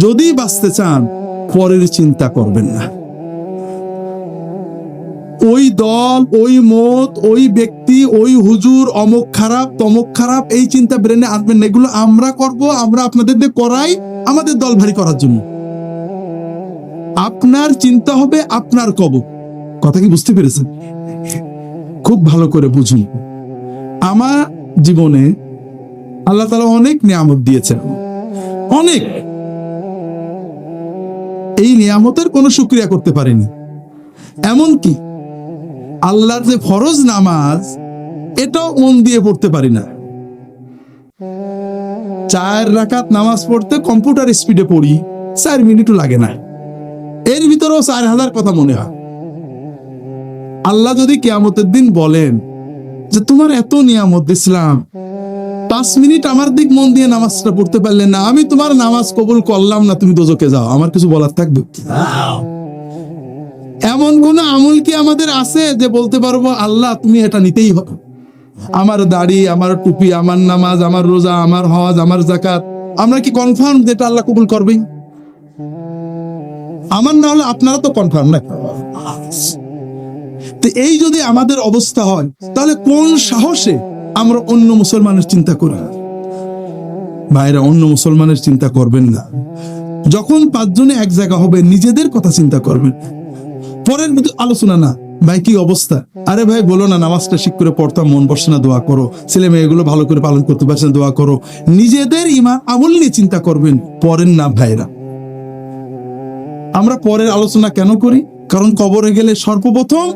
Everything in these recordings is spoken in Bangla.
যদি বাঁচতে চান, পরের চিন্তা করবেন না। ওই দল, ওই মত, ওই ব্যক্তি, ওই হুজুর, অমুক খারাপ, তমক খারাপ, এই চিন্তা ব্রেনে আনবেন না। এগুলো আমরা করব, আমরা আপনাদের দিয়ে করাই আমাদের দল ভারী করার জন্য। আপনার চিন্তা হবে আপনার কব কথা কি বুঝতে পেরেছেন? খুব ভালো করে বুঝুন। আমার জীবনে আল্লাহ তালা অনেক নিয়ামত দিয়েছেন। অনেক। এই নিয়ামতের কোনো শুক্রিয়া করতে পারিনি। এমনকি আল্লাহর যে ফরজ নামাজ, এটাও মন দিয়ে পড়তে পারি না। চার রাকাত নামাজ পড়তে কম্পিউটার স্পিডে পড়ি, চার মিনিটও লাগে না। এর ভিতরেও চার হাজার কথা মনে হয়। আল্লাহ যদি কেয়ামতের দিন বলেন যে, তোমার এত নিয়ামত দিছিলাম পাঁচ মিনিট আমার দিক মন দিয়ে নামাজটা পড়তে পারলে না, আমি তোমার নামাজ কবুল করলাম না, তুমি দোজকে যাও। আমার কিছু বলার থাকবে? এমন কোন আমল কি আমাদের আছে যে বলতে পারব, আল্লাহ, তুমি এটা নিতেই হবে। আমার দাড়ি, আমার টুপি, আমার নামাজ, আমার রোজা, আমার হজ, আমার জাকাত আমরা কি কনফার্ম যেটা আল্লাহ কবুল করবেই? আমার না হলে আপনারা তো কনফার্ম না। এই যদি আমাদের অবস্থা হয়, তাহলে কোন সাহসে আমরা অন্য মুসলমানের চিন্তা করি ভাইরা, অন্য মুসলমানের চিন্তা করবেন না। যখন পাঁচজনে এক জায়গা হবে, নিজেদের কথা চিন্তা করবেন। পরের মধ্যে আলোচনা না। ভাই, কি অবস্থা? আরে ভাই, বলো না, নামাজটা ঠিক করে পড়তাম মন বসে না, দোয়া করো। ছেলে মেয়েগুলো ভালো করে পালন করতে পারছে না, দোয়া করো। নিজেদের ইমা আমল নিয়ে চিন্তা করবেন। পরের না, ভাইরা। আমরা পরের আলোচনা কেন করি? কারণ কবরে গেলে সর্বপ্রথম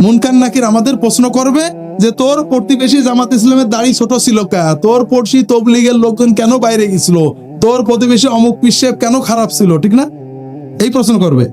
মুনকার নাকির আমাদের প্রশ্ন করবে যে তোর প্রতিবেশী জামাত ইসলামের দাড়ি ছোট ছিল কা? তোর পড়শি তবলিগের লোকজন কেন বাইরে গেছিল? তোর প্রতিবেশী অমুক পিসেব কেন খারাপ ছিল? ঠিক না? এই প্রশ্ন করবে।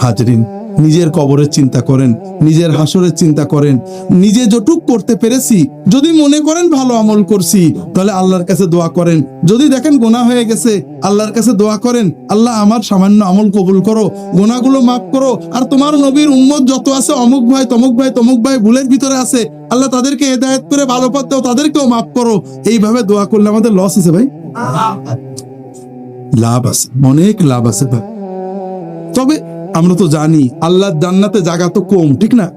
হাজরিন নিজের কবরের চিন্তা করেন নিজের হাসরের চিন্তা করেন নিজে যটুক করতে পেরেছি যদি মনে করেন ভালো আমল করছি তাহলে আল্লাহর কাছে দোয়া করেন। যদি দেখেন গোনা হয়ে গেছে আল্লাহর কাছে দোয়া করেন আল্লাহ আমার সামান্য আমল কবুল করো গোনাগুলো মাফ করো আর তোমার নবীর উম্মত যত আছে অমুক ভাই তমুক ভাই তমুক ভাই ভুলের ভিতরে আছে আল্লাহ তাদেরকে হেদায়ত করে ভালো পথ দাও তাদেরকেও মাফ করো। এইভাবে দোয়া করলে আমাদের লস আছে ভাই। লাভ আছে অনেক লাভ আছে ভাই। তবে আমরা তো জানি আল্লাহর জান্নাতে জায়গা তো কম ঠিক না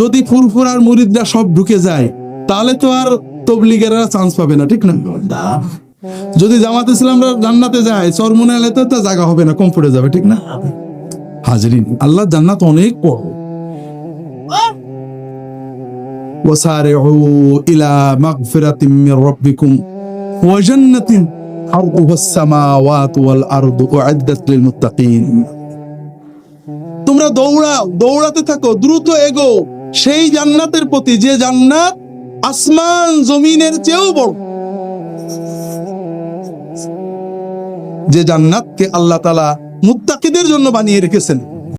যদি ফুরফুরার মুরিদরা সব ঢুকে যায় তাহলে তো আর তবলিগেরা চান্স পাবে না ঠিক না যদি জামাত ইসলামরা জান্নাতে যায় চরমনে এলাতে তো জায়গা হবে না কম পড়ে যাবে ঠিক না হাজরিন আল্লাহ জান্নাত অনেক বড় وسارعوا إلى مغفرة من ربكم وجنة তোমরা দৌড়াও, দৌড়াতে থাকো, দ্রুত এগো। সেই জান্নাতের প্রতি যে জান্নাত আসমান জমিনের চেয়েও বড়। যে জান্নাতকে আল্লাহ তালা মুত্তাকিদের জন্য বানিয়ে রেখেছেন।